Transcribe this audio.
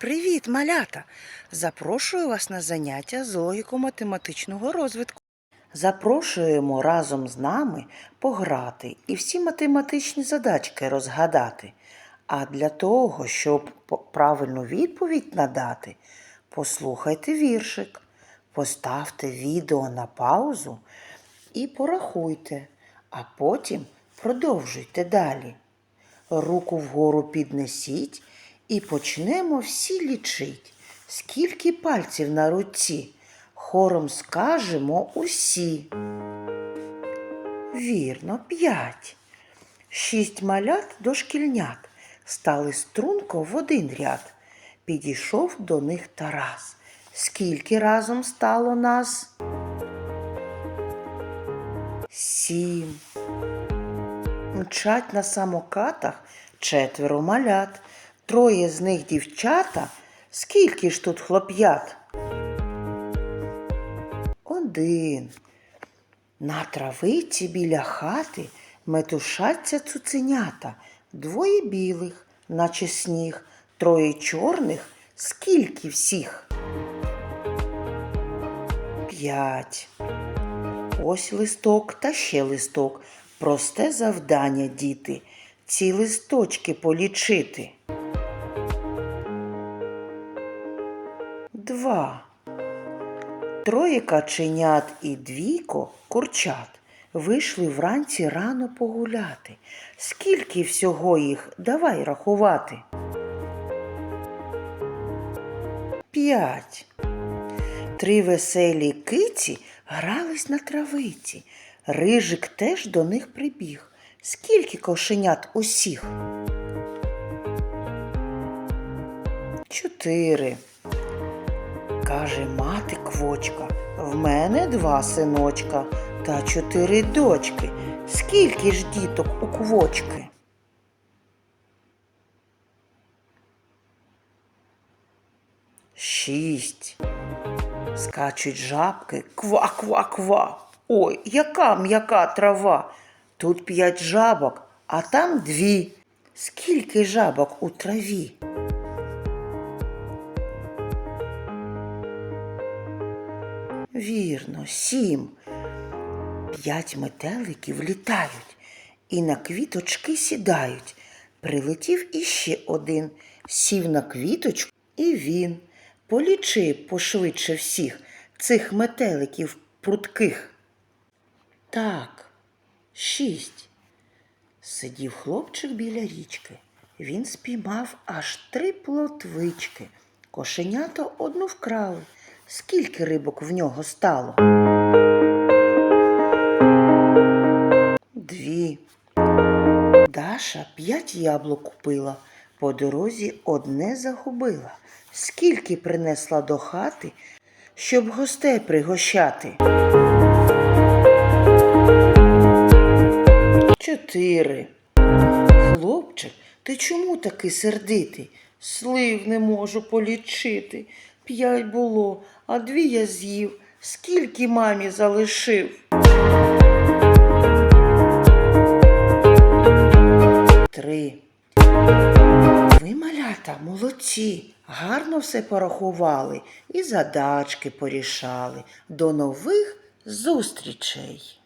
Привіт, малята! Запрошую вас на заняття з логіко-математичного розвитку. Запрошуємо разом з нами пограти і всі математичні задачки розгадати. А для того, щоб правильну відповідь надати, послухайте віршик, поставте відео на паузу і порахуйте, а потім продовжуйте далі. Руку вгору піднесіть і почнемо всі лічить. Скільки пальців на руці? Хором скажемо усі. Вірно, п'ять. Шість малят дошкільнят стали струнко в один ряд. Підійшов до них Тарас. Скільки разом стало нас? Сім. Мчать на самокатах четверо малят, троє з них дівчата. Скільки ж тут хлоп'ят? Один. На травиці біля хати метушаться цуценята, двоє білих, наче сніг, троє чорних. Скільки всіх? П'ять. Ось листок та ще листок. Просте завдання, діти. Ці листочки полічити. Два. Троє каченят і двійко курчат вийшли вранці рано погуляти. Скільки всього їх давай рахувати? П'ять. Три веселі киці грались на травиці. Рижик теж до них прибіг. Скільки кошенят усіх? Чотири. Каже мати квочка, в мене два синочка та чотири дочки. Скільки ж діток у квочки? Шість. Скачуть жабки, ква-ква-ква. Ой, яка м'яка трава. Тут п'ять жабок, а там дві. Скільки жабок у траві? Вірно, сім. П'ять метеликів літають і на квіточки сідають. Прилетів іще один, сів на квіточку і він. Полічи пошвидше всіх цих метеликів прутких. Так, шість. Сидів хлопчик біля річки. Він спіймав аж три плотвички. Кошенята одну вкрали. Скільки рибок в нього стало? Дві. Даша п'ять яблук купила. По дорозі одне загубила. Скільки принесла до хати, щоб гостей пригощати? Чотири. Хлопчик, ти чому такий сердитий? Слив не можу полічити. П'ять було, а дві я з'їв. Скільки мамі залишив? Три. Ви, малята, молодці, гарно все порахували і задачки порішали. До нових зустрічей!